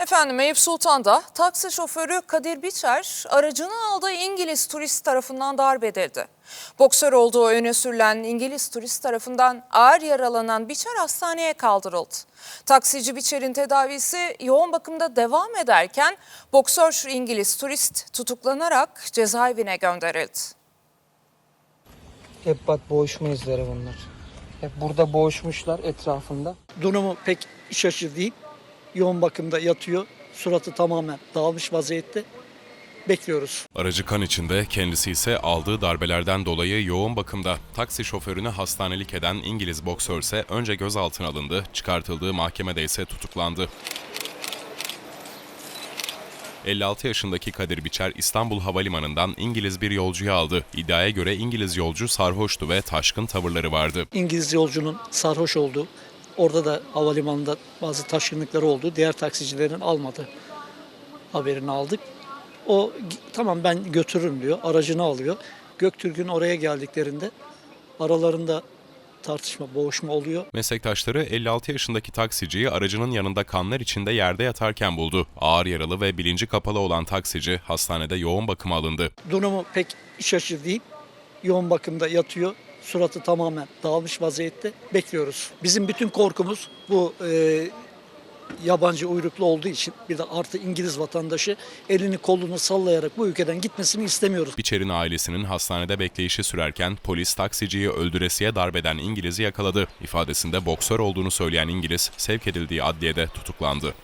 Efendim Eyüp Sultan'da taksi şoförü Kadir Biçer aracını aldığı İngiliz turist tarafından darp edildi. Boksör olduğu öne sürülen İngiliz turist tarafından ağır yaralanan Biçer hastaneye kaldırıldı. Taksici Biçer'in tedavisi yoğun bakımda devam ederken boksör İngiliz turist tutuklanarak cezaevine gönderildi. Hep bak boğuşma izleri bunlar. Hep burada boğuşmuşlar etrafında. Durumu pek şaşır değil. Yoğun bakımda yatıyor. Suratı tamamen dağılmış vaziyette. Bekliyoruz. Aracı kan içinde, kendisi ise aldığı darbelerden dolayı yoğun bakımda. Taksi şoförünü hastanelik eden İngiliz boksör ise önce gözaltına alındı, çıkartıldığı mahkemede ise tutuklandı. 56 yaşındaki Kadir Biçer İstanbul Havalimanı'ndan İngiliz bir yolcuyu aldı. İddiaya göre İngiliz yolcu sarhoştu ve taşkın tavırları vardı. İngiliz yolcunun sarhoş olduğu, orada da havalimanında bazı taşkınlıkları oldu. Diğer taksicilerin almadı haberini aldık. O tamam ben götürürüm diyor. Aracını alıyor. Göktürk'ün oraya geldiklerinde aralarında tartışma, boğuşma oluyor. Meslektaşları 56 yaşındaki taksiciyi aracının yanında kanlar içinde yerde yatarken buldu. Ağır yaralı ve bilinci kapalı olan taksici hastanede yoğun bakıma alındı. Durumu pek şaşır değil. Yoğun bakımda yatıyor. Suratı tamamen dağılmış vaziyette. Bekliyoruz. Bizim bütün korkumuz bu e, yabancı uyruklu olduğu için bir de artı İngiliz vatandaşı elini kolunu sallayarak bu ülkeden gitmesini istemiyoruz. Biçer'in ailesinin hastanede bekleyişi sürerken polis taksiciyi öldüresiye darbeden İngiliz'i yakaladı. İfadesinde boksör olduğunu söyleyen İngiliz sevk edildiği adliyede tutuklandı.